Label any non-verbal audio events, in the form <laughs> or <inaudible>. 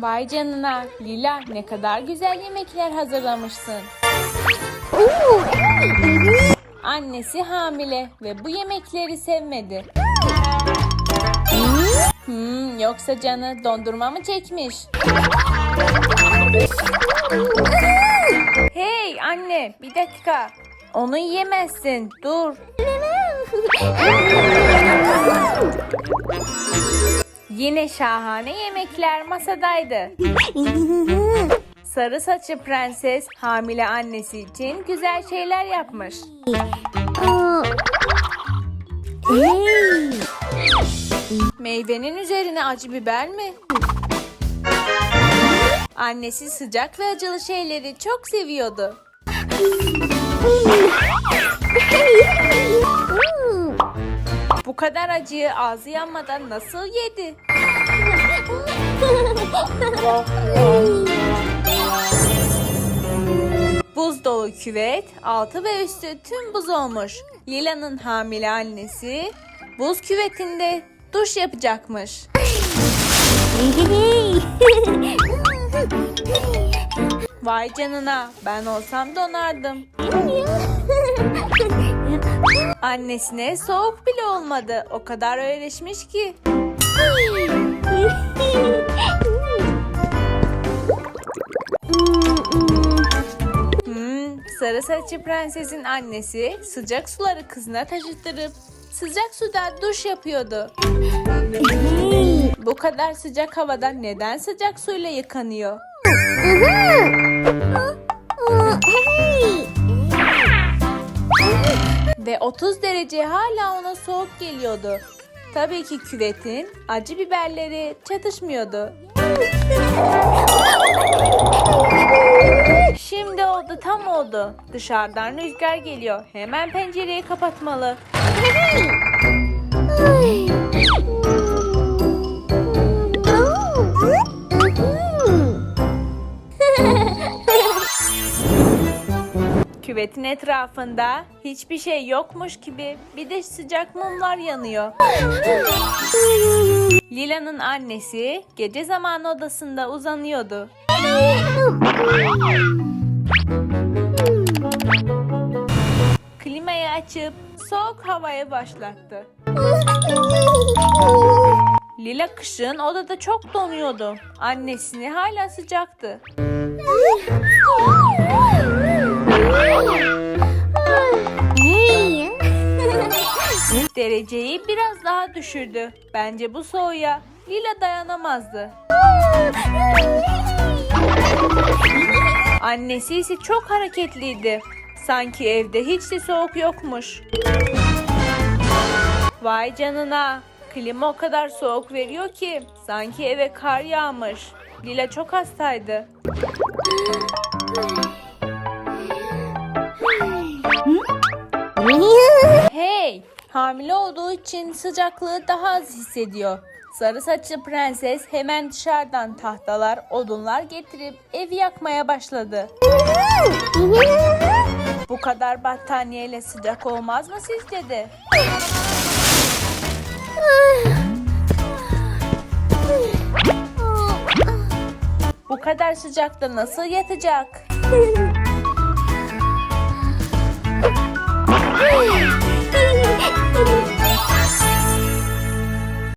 Vay canına Lila ne kadar güzel yemekler hazırlamışsın. Annesi hamile ve bu yemekleri sevmedi. Hmm, yoksa canı dondurma mı çekmiş? Hey anne bir dakika. Onu yiyemezsin. Dur. Yine şahane yemekler masadaydı. <laughs> Sarı saçlı prenses hamile annesi için güzel şeyler yapmış. Meyvenin üzerine acı biber mi? Annesi sıcak ve acılı şeyleri çok seviyordu. Kadar acıyı ağzı yanmadan nasıl yedi? Buz dolu küvet, altı ve üstü tüm buz olmuş. Lila'nın hamile annesi buz küvetinde duş yapacakmış. Vay canına ben olsam donardım. Annesine soğuk bile olmadı. O kadar öğreşmiş ki. Hmm, sarı saçlı prensesin annesi sıcak suları kızına taşıttırıp sıcak suda duş yapıyordu. Bu kadar sıcak havada neden sıcak suyla yıkanıyor? Ve 30 derece hala ona soğuk geliyordu. Tabii ki küvetin acı biberleri çatışmıyordu. Şimdi oldu tam oldu. Dışarıdan rüzgar geliyor. Hemen pencereyi kapatmalı. Küvetin etrafında hiçbir şey yokmuş gibi bir de sıcak mumlar yanıyor. Lila'nın annesi gece zamanı odasında uzanıyordu. Klimayı açıp soğuk havaya başlattı. Lila kışın odada çok donuyordu. Annesini hala sıcaktı. Dereceyi biraz daha düşürdü. Bence bu soğuğa Lila dayanamazdı. Annesi ise çok hareketliydi. Sanki evde hiç de soğuk yokmuş. Vay canına. Klima o kadar soğuk veriyor ki sanki eve kar yağmış. Lila çok hastaydı. Hey! Hamile olduğu için sıcaklığı daha az hissediyor. Sarı saçlı prenses hemen dışarıdan tahtalar, odunlar getirip evi yakmaya başladı. Bu kadar battaniyeyle sıcak olmaz mı sizce de? Bu kadar sıcakta nasıl yatacak?